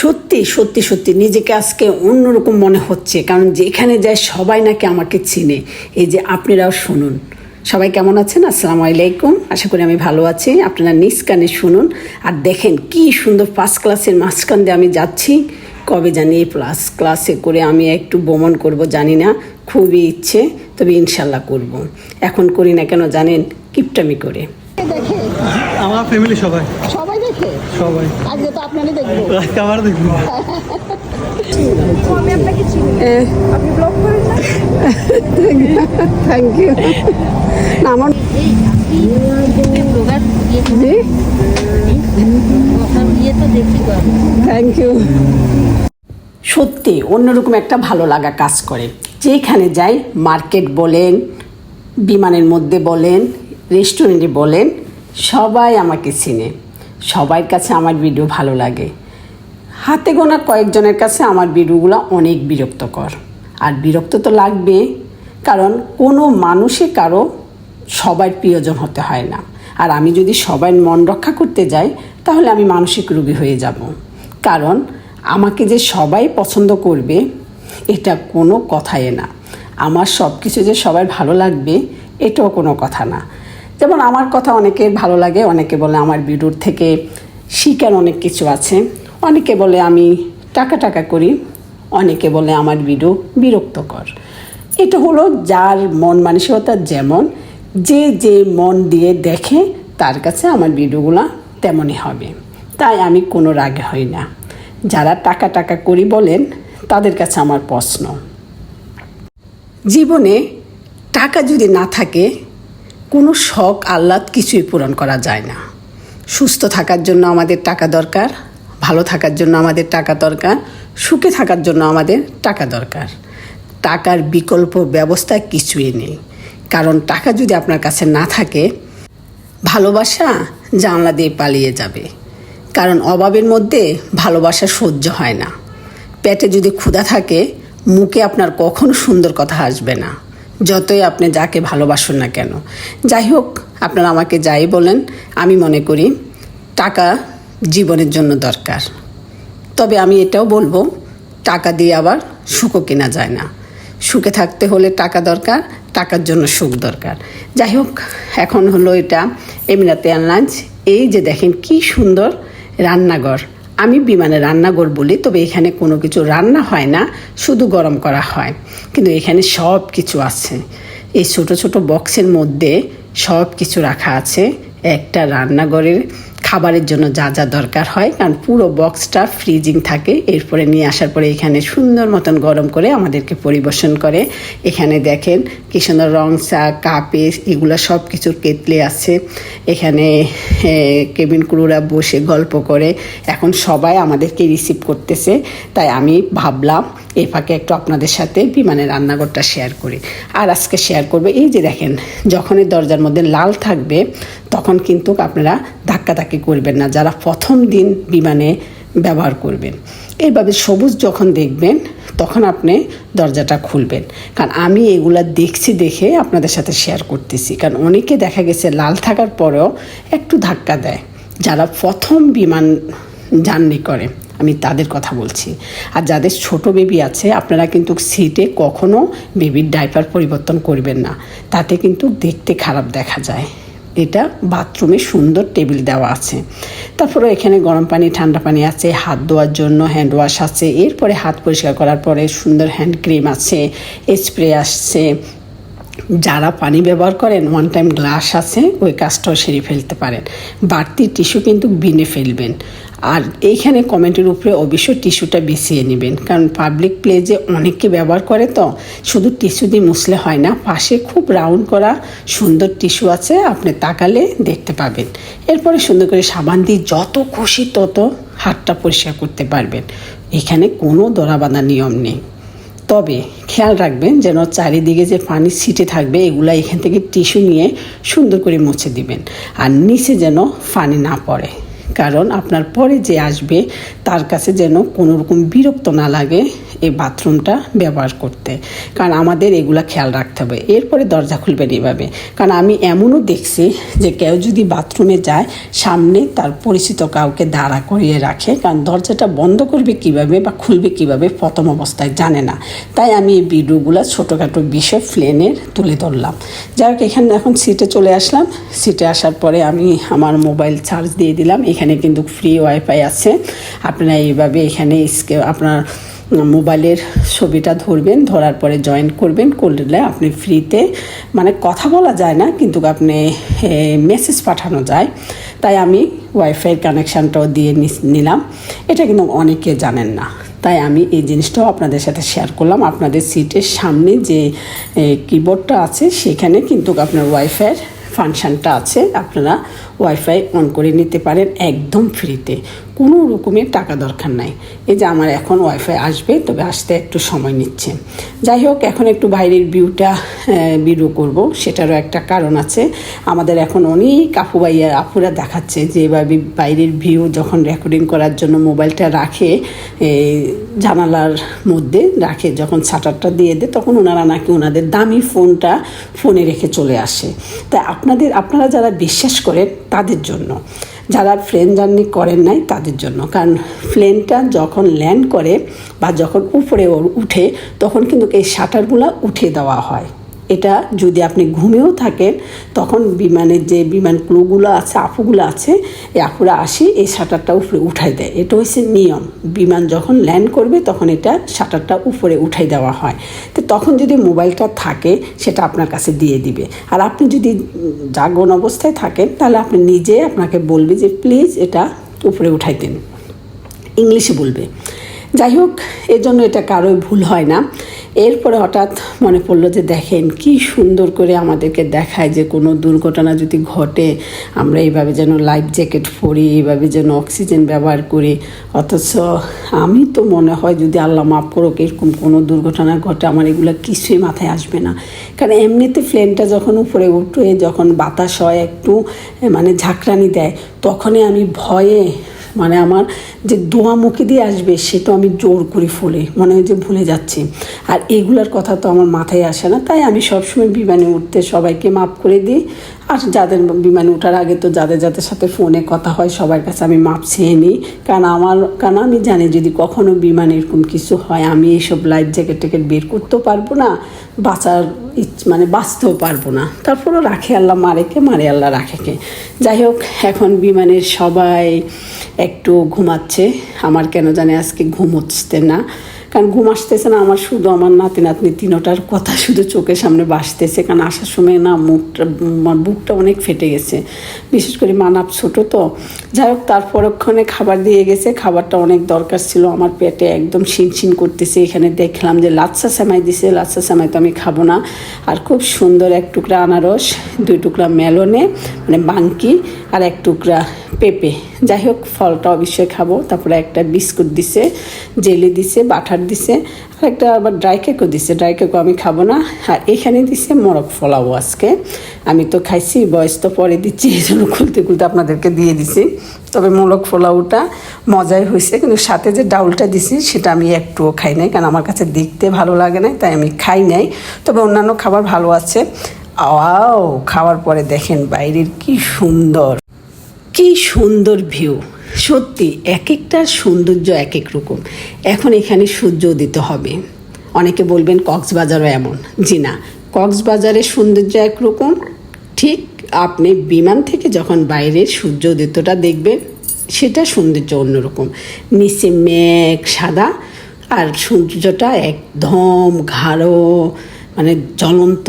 সত্যি সত্যি সত্যি নিজেকে আজকে অন্যরকম মনে হচ্ছে। কারণ যেখানে যায় সবাই নাকি আমাকে চিনে। এই যে আপনারাও শুনুন। সবাই কেমন আছেন? আসসালামু আলাইকুম। আশা করি আমি ভালো আছি। আপনারা নিজ কানে শুনুন। আর দেখেন কি সুন্দর ফার্স্ট ক্লাসের মাঝখান দিয়ে আমি যাচ্ছি। কবে জানি এই প্লাস ক্লাসে করে আমি একটু ভ্রমণ করব জানি না। খুবই ইচ্ছে, তবে ইনশাল্লাহ করব। এখন করি না কেন জানেন? কিপটামি করে। দেখে? আমার ফ্যামিলি সবাই। সবাই দেখে? সবাই। আজকে তো আপনারই দেখব। আজকে আমার দেখব। আমি আপনাকে চিনি। আপনি ব্লগ করেন না? থ্যাংক ইউ না আমার। থ্যাংক ইউ সত্যি অন্যরকম একটা ভালো লাগা কাজ করে। যেখানে যাই মার্কেট বলেন বিমানের মধ্যে বলেন রেস্টুরেন্টে বলেন, সবাই আমাকে চিনে। সবার কাছে আমার ভিডিও ভালো লাগে। হাতে গোনা কয়েকজনের কাছে আমার ভিডিওগুলো অনেক বিরক্তকর। আর বিরক্ত তো লাগবে, কারণ কোনো মানুষে কারও সবার প্রিয়জন হতে হয় না। আর আমি যদি সবার মন রক্ষা করতে যাই, তাহলে আমি মানসিক রোগী হয়ে যাব। কারণ আমাকে যে সবাই পছন্দ করবে, এটা কোনো কথাই না। আমার সব কিছু যে সবার ভালো লাগবে, এটাও কোনো কথা না। যেমন আমার কথা অনেকে ভালো লাগে, অনেকে বলে আমার ভিডিওর থেকে শিকার অনেক কিছু আছে। অনেকে বলে আমি টাকা টাকা করি, অনেকে বলে আমার ভিডিও বিরক্তকর। এটা হলো যার মন মানসিকতা যেমন, যে যে মন দিয়ে দেখে তার কাছে আমার ভিডিওগুলো তেমনই হবে। তাই আমি কোনো রাগে হই না। যারা টাকা টাকা করি বলেন, তাদের কাছে আমার প্রশ্ন। জীবনে টাকা যদি না থাকে কোনো শখ, আহ্লাদ কিছুই পূরণ করা যায় না। সুস্থ থাকার জন্য আমাদের টাকা দরকার, ভালো থাকার জন্য আমাদের টাকা দরকার, সুখে থাকার জন্য আমাদের টাকা দরকার। টাকার বিকল্প ব্যবস্থা কিছুই নেই। কারণ টাকা যদি আপনার কাছে না থাকে, ভালোবাসা জানলা দিয়ে পালিয়ে যাবে। কারণ অভাবের মধ্যে ভালোবাসা সহ্য হয় না। পেটে যদি ক্ষুধা থাকে, মুখে আপনার কখনো সুন্দর কথা আসবে না। যতই আপনি যাকে ভালোবাসুন না কেন। যাই হোক, আপনারা আমাকে যাই বলেন, আমি মনে করি টাকা জীবনের জন্য দরকার। তবে আমি এটাও বলব, টাকা দিয়ে আবার সুখও কেনা যায় না। সুখে থাকতে হলে টাকা দরকার, টাকার জন্য সুখ দরকার। যাই হোক, এখন হলো এটা এমিরাতে এয়ারলাইন্স এই যে দেখেন কি সুন্দর রান্নাঘর। আমি বিমানে রান্নাঘর বলি, তবে এখানে কোনো কিছু রান্না হয় না, শুধু গরম করা হয়। কিন্তু এখানে সব কিছু আছে। এই ছোট ছোট বক্সের মধ্যে সব কিছু রাখা আছে। একটা রান্নাঘরের খাবারের জন্য যা যা দরকার হয়, কারণ পুরো বক্সটা ফ্রিজিং থাকে। এরপরে নিয়ে আসার পরে এখানে সুন্দর মতন গরম করে আমাদেরকে পরিবেশন করে। এখানে দেখেন কি সুন্দর রং, চা কাপে এগুলো সব কিছুর কেতলে আছে। এখানে কেবিন ক্রুরা বসে গল্প করে। এখন সবাই আমাদেরকে রিসিভ করতেছে। তাই আমি ভাবলাম এই ফাঁকে একটু আপনাদের সাথে বিমানের রান্নাঘরটা শেয়ার করি। আর আজকে শেয়ার করবে এই যে দেখেন, যখনই দরজার মধ্যে লাল থাকবে, তখন কিন্তু আপনারা ধাক্কাধাক্কি করবেন না, যারা প্রথম দিন বিমানে ব্যবহার করবেন। এইভাবে সবুজ যখন দেখবেন, তখন আপনি দরজাটা খুলবেন। কারণ আমি এগুলা দেখছি দেখে আপনাদের সাথে শেয়ার করতেছি। কারণ অনেকে দেখা গেছে লাল থাকার পরেও একটু ধাক্কা দেয়। যারা প্রথম বিমান জার্নি করে আমি তাদের কথা বলছি। আর যাদের ছোট বেবি আছে, আপনারা কিন্তু সিটে কখনো বেবির ডাইপার পরিবর্তন করবেন না। তাতে কিন্তু দেখতে খারাপ দেখা যায়। এটা বাথরুমে সুন্দর টেবিল দেওয়া আছে। তারপরে এখানে গরম পানি, ঠান্ডা পানি আছে, হাত ধোয়ার জন্য হ্যান্ড ওয়াশ আছে। এরপরে হাত পরিষ্কার করার পরে সুন্দর হ্যান্ড ক্রিম আছে স্প্রে আসছে। যারা পানি ব্যবহার করেন ওয়ান টাইম গ্লাস আছে, ওই কাজটাও সেরে ফেলতে পারেন। বাড়তি টিস্যু কিন্তু বিনে ফেলবেন। আর এইখানে কমেন্টের উপরে অবশ্যই টিস্যুটা বিছিয়ে নেবেন। কারণ পাবলিক প্লেজে অনেকে ব্যবহার করে তো, শুধু টিস্যু দিয়ে মুছলে হয় না, পাশে খুব রাউন্ড করা সুন্দর টিস্যু আছে, আপনি তাকালে দেখতে পাবেন। এরপরে সুন্দর করে সাবান দিয়ে যত খুশি তত হাতটা পরিষ্কার করতে পারবেন। এখানে কোনো দরা বাঁধা নিয়ম নেই। তবে খেয়াল রাখবেন যেন চারিদিকে যে পানি ছিটে থাকবে, এগুলা এখান থেকে টিস্যু নিয়ে সুন্দর করে মুছে দিবেন। আর নিচে যেন পানি না পড়ে। কারণ আপনার পরে যে আসবে তার কাছে যেন কোনো রকম বিরক্ত না লাগে। এই বাথরুমটা ব্যবহার করতে। কারণ আমাদের এগুলা খেয়াল রাখতে হবে। এরপরে দরজা খুলবেন এইভাবে। কারণ আমি এমনও দেখছি যে কেউ যদি বাথরুমে যায়, সামনে তার পরিচিত কাউকে দাঁড়া করিয়ে রাখে। কারণ দরজাটা বন্ধ করবে কীভাবে বা খুলবে কীভাবে প্রথম অবস্থায় জানে না। তাই আমি এই ভিডিওগুলো ছোটোখাটো বিষয় ফ্লেনের তুলে ধরলাম। যাই হোক, এখানে এখন সিটে চলে আসলাম। সিটে আসার পরে আমি আমার মোবাইল চার্জ দিয়ে দিলাম। এখানে কিন্তু ফ্রি ওয়াইফাই আছে। আপনারা এইভাবে এখানে আপনার মোবাইলের ছবিটা ধরবেন, ধরার পরে জয়েন করবেন, করলে আপনি ফ্রিতে মানে কথা বলা যায় না, কিন্তু আপনি মেসেজ পাঠানো যায়। তাই আমি ওয়াইফাইয়ের কানেকশানটাও দিয়ে নিলাম। এটা কিন্তু অনেকে জানেন না। তাই আমি এই জিনিসটাও আপনাদের সাথে শেয়ার করলাম। আপনাদের সিটের সামনে যে কিবোর্ডটা আছে, সেখানে কিন্তু আপনার ওয়াইফাইয়ের ফাংশানটা আছে। আপনারা ওয়াইফাই অন করে নিতে পারেন একদম ফ্রিতে কোনো রকমের টাকা দরকার নাই। এই যে আমার এখন ওয়াইফাই আসবে, তবে আসতে একটু সময় নিচ্ছে। যাই হোক, এখন একটু বাইরের ভিউটা ভিডিও করব। সেটারও একটা কারণ আছে। আমাদের এখন অনেক আপু ভাইয়া, আপুরা দেখাচ্ছে যে এভাবে বাইরের ভিউ যখন রেকর্ডিং করার জন্য মোবাইলটা রাখে জানালার মধ্যে রাখে, যখন শাটারটা দিয়ে দেয়, তখন ওনারা নাকি ওনাদের দামি ফোনটা ফোনে রেখে চলে আসে। তাই আপনাদের, আপনারা যারা বিশ্বাস করেন তাদের জন্য। যারা প্লেন জার্নি করেন নাই তাদের জন্য। কারণ প্লেনটা যখন ল্যান্ড করে বা যখন উপরে ওর উঠে, তখন কিন্তু এই শাটারগুলো উঠে দেওয়া হয়। এটা যদি আপনি ঘুমেও থাকেন, তখন বিমানের যে বিমান ক্লুগুলো আছে আপুগুলো আছে, এই আপুরা আসি, এই শাটারটা উপরে উঠাই দেয়। এটা হচ্ছে নিয়ম। বিমান যখন ল্যান্ড করবে, তখন এটা শাটারটা উপরে উঠাই দেওয়া হয়। তো তখন যদি মোবাইলটা থাকে, সেটা আপনার কাছে দিয়ে দিবে। আর আপনি যদি জাগন অবস্থায় থাকেন, তাহলে আপনি নিজে আপনাকে বলবে যে, প্লিজ এটা উপরে উঠাই দিন। ইংলিশে বলবে। যাই হোক, এর জন্য এটা কারোই ভুল হয় না। এরপরে হঠাৎ মনে পড়ল যে দেখেন, কি সুন্দর করে আমাদেরকে দেখায় যে কোনো দুর্ঘটনা যদি ঘটে, আমরা এইভাবে যেন লাইফ জ্যাকেট পরি, এইভাবে যেন অক্সিজেন ব্যবহার করি। অথচ আমি তো মনে হয় যদি আল্লাহ মাফ করুক, এরকম কোনো দুর্ঘটনা ঘটে, আমার এগুলো কিছুই মাথায় আসবে না। কারণ এমনিতে প্লেনটা যখন উপরে উঠে, যখন বাতাস হয় একটু মানে ঝাঁকড়ানি দেয়, তখনই আমি ভয়ে মানে আমার যে দোয়া মুখে দিয়ে আসবে, সে তো আমি জোর করে ফলে, মনে হয় যে ভুলে যাচ্ছি। আর এগুলোর কথা তো আমার মাথায় আসে না, তাই আমি সবসময় বিমানে উঠতে সবাইকে মাফ করে দিই। আর যাদের বিমানে ওঠার আগে তো যাদের যাদের সাথে ফোনে কথা হয়, সবার কাছে আমি মাপ চেয়ে নিই। কারণ আমার, কারণ আমি জানি যদি কখনও বিমানে এরকম কিছু হয়, আমি এইসব লাইফ জ্যাকেট ট্যাকেট বের করতেও পারব না, বাঁচার মানে বাঁচতেও পারব না। তারপরও রাখে আল্লাহ মারেকে মারে আল্লাহ রাখেকে যাই হোক, এখন বিমানের সবাই একটু ঘুমাচ্ছে। আমার কেন জানে আজকে ঘুম হচ্ছে না। কারণ ঘুম আসতেছে না, আমার শুধু আমার নাতি নাতনি তিনোটার কথা শুধু চোখের সামনে বাসতেছে, কারণ আসার সময় না মুখটা বুকটা অনেক ফেটে গেছে। বিশেষ করে মানাপ ছোটো তো যাই হোক তার পরক্ষণে খাবার দিয়ে গেছে। খাবারটা অনেক দরকার ছিল। আমার পেটে একদম শিনশিন করতেছে। এখানে দেখলাম যে লাচ্ছা সেমাই দিছে। লাচ্ছা সেমাই তো আমি খাব না। আর খুব সুন্দর এক টুকরা আনারস, দুই টুকরা মেলনে মানে বাঙ্কি, আর এক টুকরা পেঁপে। যাই হোক, ফলটা অবশ্যই খাব। তারপরে একটা বিস্কুট দিছে, জেলি দিছে, বাটার দিছে। একটা আবার ড্রাই কেকও দিছে। ড্রাই কেকও আমি খাব না। আর এখানে দিছে মরক ফলাও আজকে। আমি তো খাইছি, বয়স তো পরে দিচ্ছি এই জন্য খুলতে খুলতে আপনাদেরকে দিয়ে দিছি। তবে মোলক পোলাওটা মজাই হয়েছে, কিন্তু সাথে যে ডাউলটা দিছি, সেটা আমি একটুও খাই নাই, কারণ আমার কাছে দেখতে ভালো লাগে না তাই আমি খাই নাই। তবে অন্যান্য খাবার ভালো আছে। আও খাওয়ার পরে দেখেন বাইরের কি সুন্দর কি সুন্দর ভিউ সত্যি এক একটা সৌন্দর্য এক এক রকম। এখন এখানে সূর্য উদিত হবে। অনেকে বলবেন কক্সবাজারও এমন। জি না, কক্সবাজারের সৌন্দর্য একরকম ঠিক আপনি বিমান থেকে যখন বাইরের সূর্য উদিতটা দেখবেন, সেটা সৌন্দর্য অন্যরকম নিচে মেঘ, সাদা, আর সূর্যটা একদম গাঢ় মানে জ্বলন্ত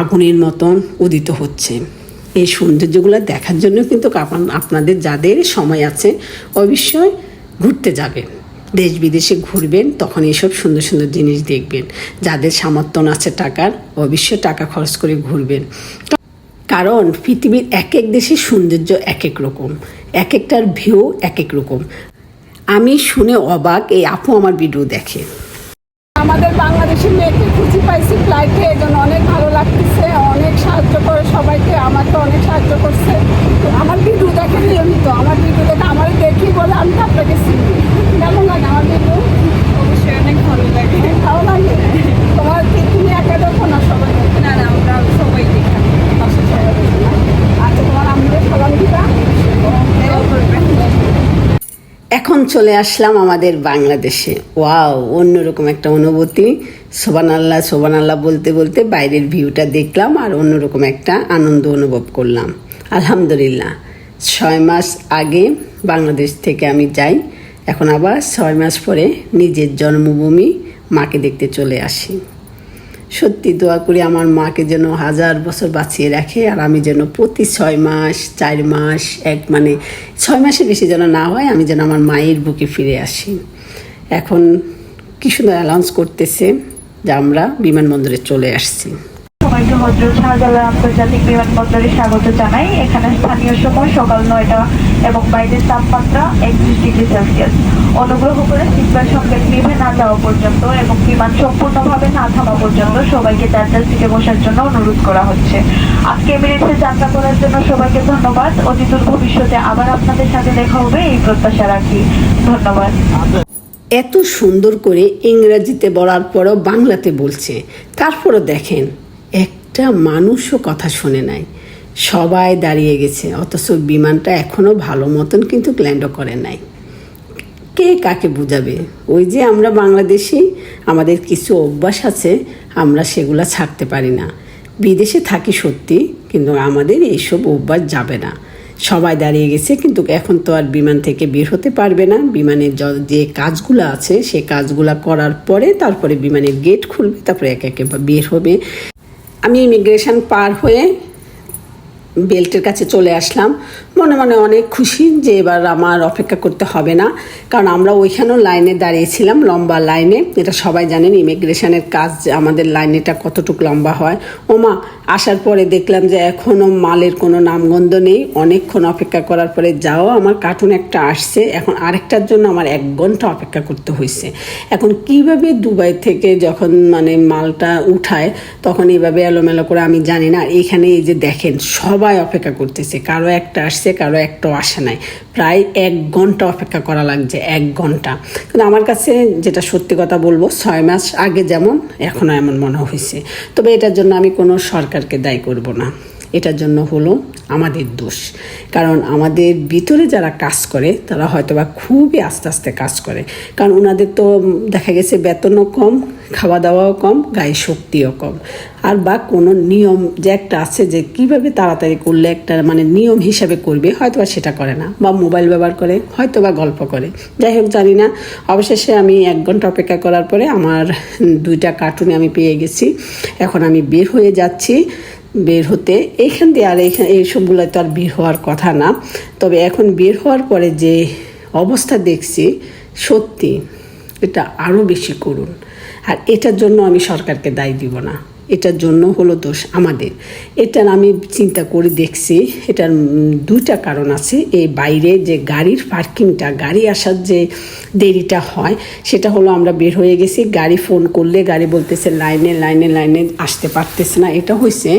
আগুনের মতন উদিত হচ্ছে। এই সৌন্দর্যগুলো দেখার জন্য কিন্তু আপন- আপনাদের যাদের সময় আছে, অবশ্যই ঘুরতে যাবেন। দেশ বিদেশে ঘুরবেন, তখন এইসব সুন্দর সুন্দর জিনিস দেখবেন। যাদের সামর্থ্য আছে টাকার, অবশ্যই টাকা খরচ করে ঘুরবেন। কারণ পৃথিবীর এক এক দেশের সৌন্দর্য এক এক রকম। এক একটার ভিউ এক এক রকম। আমি শুনে অবাক, এই আপু আমার ভিডিও দেখে। আমাদের বাংলাদেশের মেয়েকে খুঁজে পাইছি ফ্লাইটে এই আমাকে অনেক সাহায্য করছে। আমার বিদু দেখে নিয়মিত। আমার বিদু দেখে আমার দেখি বলে আমি আপনাকে চিনি। কেমন লাগে আমার বিদু অবশ্যই অনেক ভালো লাগে। তোমার তুমি না সবাই? না না আমরা সবাই আচ্ছা, আচ্ছা তোমার এখন চলে আসলাম আমাদের বাংলাদেশে। ওয়াও অন্যরকম একটা অনুভূতি। সোবান আল্লাহ সোবান আল্লাহ বলতে বলতে বাইরের ভিউটা দেখলাম আর অন্যরকম একটা আনন্দ অনুভব করলাম। আলহামদুলিল্লাহ। ছয় মাস আগে বাংলাদেশ থেকে আমি যাই, এখন আবার ছয় মাস পরে নিজের জন্মভূমি মাকে দেখতে চলে আসি। সত্যি দোয়া করি আমার মাকে যেন হাজার বছর বাঁচিয়ে রাখে আর আমি যেন প্রতি ছয় মাস, চার মাস, এক মানে ছয় মাসের বেশি যেন না হয়, আমি যেন আমার মায়ের বুকে ফিরে আসি। এখন কি সুন্দর অ্যানাউন্স করতেছে। যে আমরা বিমানবন্দরে চলে আসছি। সবাইকে হজরত শাহজালাল আন্তর্জাতিক বিমানবন্দরে স্বাগত জানাই। এখানে স্থানীয় সময় সকাল নয়টা এবং বাইরের তাপমাত্রা একত্রিশ ডিগ্রি সেলসিয়াস। অনুগ্রহ করে সিটবেল্ট সঙ্গে নিভে না যাওয়া পর্যন্ত এবং বিমান সম্পূর্ণভাবে না থামা পর্যন্ত সবাইকে যার যার সিটে বসার জন্য অনুরোধ করা হচ্ছে। আজকে এমিরেটসে যাত্রা করার জন্য সবাইকে ধন্যবাদ। অতীতুর ভবিষ্যতে আবার আপনাদের সাথে দেখা হবে। এই প্রত্যাশা রাখি। ধন্যবাদ। এত সুন্দর করে ইংরেজিতে বলার পরও বাংলাতে বলছে। তারপরও দেখেন, একটা মানুষও কথা শুনে নাই। সবাই দাঁড়িয়ে গেছে, অথচ বিমানটা এখনও ভালো মতন কিন্তু ল্যান্ডও করে নাই। কে কাকে বুঝাবে? ওই যে আমরা বাংলাদেশি, আমাদের কিছু অভ্যাস আছে, আমরা সেগুলা ছাড়তে পারি না। বিদেশে থাকি সত্যি, কিন্তু আমাদের এইসব অভ্যাস যাবে না। সবাই দাঁড়িয়ে গেছে, কিন্তু এখন তো আর বিমান থেকে বের হতে পারবে না। বিমানের যে কাজগুলো আছে, সে কাজগুলো করার পরে তারপরে বিমানের গেট খুলবে, তারপরে একে একে বের হবে। আমি ইমিগ্রেশন পার হয়ে বেল্টের কাছে চলে আসলাম। মনে মনে অনেক খুশি যে এবার আমার অপেক্ষা করতে হবে না। কারণ আমরা ওইখানেও লাইনে দাঁড়িয়েছিলাম লম্বা লাইনে। এটা সবাই জানেন, ইমিগ্রেশনের কাজ আমাদের লাইনেটা কতটুকু লম্বা হয়। ওমা, আসার পরে দেখলাম যে এখনও মালের কোনো নামগন্ধ নেই। অনেকক্ষণ অপেক্ষা করার পরে, যাও, আমার কার্টুন একটা আসছে। এখন আরেকটার জন্য আমার এক ঘণ্টা অপেক্ষা করতে হয়েছে এখন কীভাবে দুবাই থেকে যখন মানে মালটা উঠায়, তখন এইভাবে এলোমেলো করে আমি জানি না। এখানে এই যে দেখেন, সবাই অপেক্ষা করতেছে, কারও একটা আসছে, কারও একটাও আসে নাই। প্রায় এক ঘণ্টা অপেক্ষা করা লাগছে, এক ঘণ্টা। কিন্তু আমার কাছে যেটা সত্যি কথা বলব, ছয় মাস আগে যেমন এখনও এমন মনে হয়েছে তবে এটার জন্য আমি কোনো সরকারকে দায়ী করব না। এটার জন্য হলো আমাদের দোষ। কারণ আমাদের ভিতরে যারা কাজ করে, তারা হয়তোবা খুবই আস্তে আস্তে কাজ করে। কারণ ওনাদের তো দেখা গেছে বেতনও কম খাওয়া দাওয়াও কম, গায়ে শক্তিও কম। আর বা কোনো নিয়ম যে একটা আছে যে কীভাবে তাড়াতাড়ি করলে একটা মানে নিয়ম হিসাবে করবে হয়তো বা সেটা করে না। বা মোবাইল ব্যবহার করে হয়তো বা গল্প করে। যাই হোক, জানি না। অবশেষে আমি এক ঘণ্টা অপেক্ষা করার পরে আমার দুইটা কার্টুনে আমি পেয়ে গেছি। এখন আমি বের হয়ে যাচ্ছি। বের হতে এইখান দিয়ে আর এইখানে এইসবগুলো তো আর বের হওয়ার কথা না। তবে এখন বের হওয়ার পরে যে অবস্থা দেখছি, সত্যি এটা আরও বেশি করুন। আর এটার জন্য আমি সরকারকে দায় দিব না। এটার জন্য হলো দোষ আমাদের। এটার আমি চিন্তা করে দেখছি, এটার দুইটা কারণ আছে। এই বাইরে যে গাড়ির পার্কিংটা, গাড়ি আসার যে দেরিটা হয়, সেটা হলো আমরা বের হয়ে গেছি, গাড়ি ফোন করলে গাড়ি বলতেছে, লাইনে লাইনে লাইনে আসতে পারতেছে না। এটা হয়েছে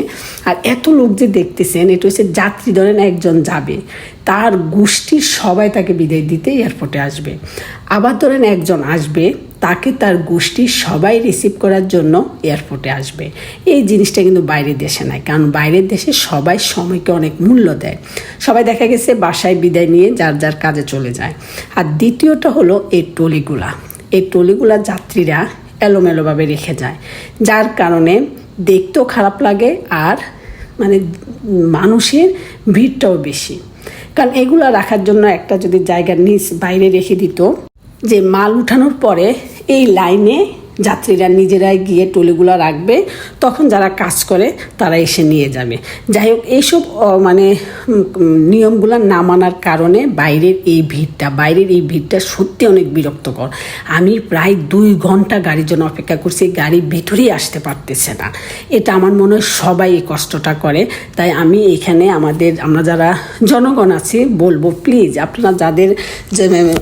আর এত লোক যে দেখতেছেন, এটা হচ্ছে যাত্রী ধরেন একজন যাবে, তার গোষ্ঠীর সবাই তাকে বিদায় দিতে এয়ারপোর্টে আসবে। আবার ধরেন একজন আসবে তাকে তার গোষ্ঠীর সবাই রিসিভ করার জন্য এয়ারপোর্টে আসবে। এই জিনিসটা কিন্তু বাইরের দেশে নাই, কারণ বাইরের দেশে সবাই সময়কে অনেক মূল্য দেয়। সবাই দেখা গেছে বাসায় বিদায় নিয়ে যার যার কাজে চলে যায়। আর দ্বিতীয়টা হলো এই টলিগুলা। এই টলিগুলা যাত্রীরা এলোমেলোভাবে রেখে যায়, যার কারণে দেখতেও খারাপ লাগে আর মানে মানুষের ভিড়টাও বেশি। কারণ এগুলো রাখার জন্য একটা যদি জায়গার নিচ বাইরে রেখে দিত যে মাল উঠানোর পরে এই লাইনে যাত্রীরা নিজেরাই গিয়ে টলিগুলো রাখবে। তখন যারা কাজ করে, তারা এসে নিয়ে যাবে। যাই হোক, এইসব মানে নিয়মগুলো না মানার কারণে বাইরের এই ভিড়টা, বাইরের এই ভিড়টা সত্যি অনেক বিরক্তকর। আমি প্রায় দুই ঘণ্টা গাড়ির জন্য অপেক্ষা করছি, গাড়ি ভেতরেই আসতে পারতেছে না। এটা আমার মনে হয় সবাই এই কষ্টটা করে। তাই আমি এখানে আমাদের, আমরা যারা জনগণ আছি, বলব, প্লিজ, আপনারা যাদের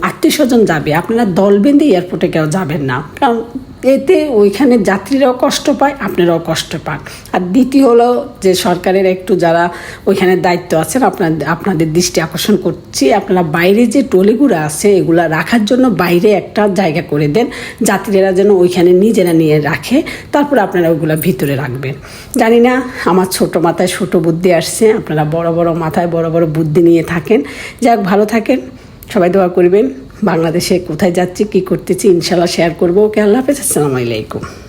আত্মীয় স্বজন যাবে, আপনারা দল বেঁধে এয়ারপোর্টে কেউ যাবেন না। কারণ এতে ওইখানে যাত্রীরাও কষ্ট পায়, আপনারাও কষ্ট পান। আর দ্বিতীয় হলো যে সরকারের একটু যারা ওইখানে দায়িত্ব আছেন, আপনার, আপনাদের দৃষ্টি আকর্ষণ করছি, আপনারা বাইরে যে টলিগুলো আছে, এগুলা রাখার জন্য বাইরে একটা জায়গা করে দেন, যাত্রীরা যেন ওইখানে নিজেরা নিয়ে রাখে, তারপর আপনারা ওইগুলো ভিতরে রাখবেন। জানি না, আমার ছোট মাথায় ছোট বুদ্ধি আসছে, আপনারা বড় বড় মাথায় বড় বড় বুদ্ধি নিয়ে থাকেন। যাক, ভালো থাকেন, সবাই দোয়া করবেন। বাংলাদেশে কোথায় যাচ্ছি কি করতেছি ইনশাল্লাহ শেয়ার করব। ওকে আল্লাহ হাফেজ আসসালামু আলাইকুম।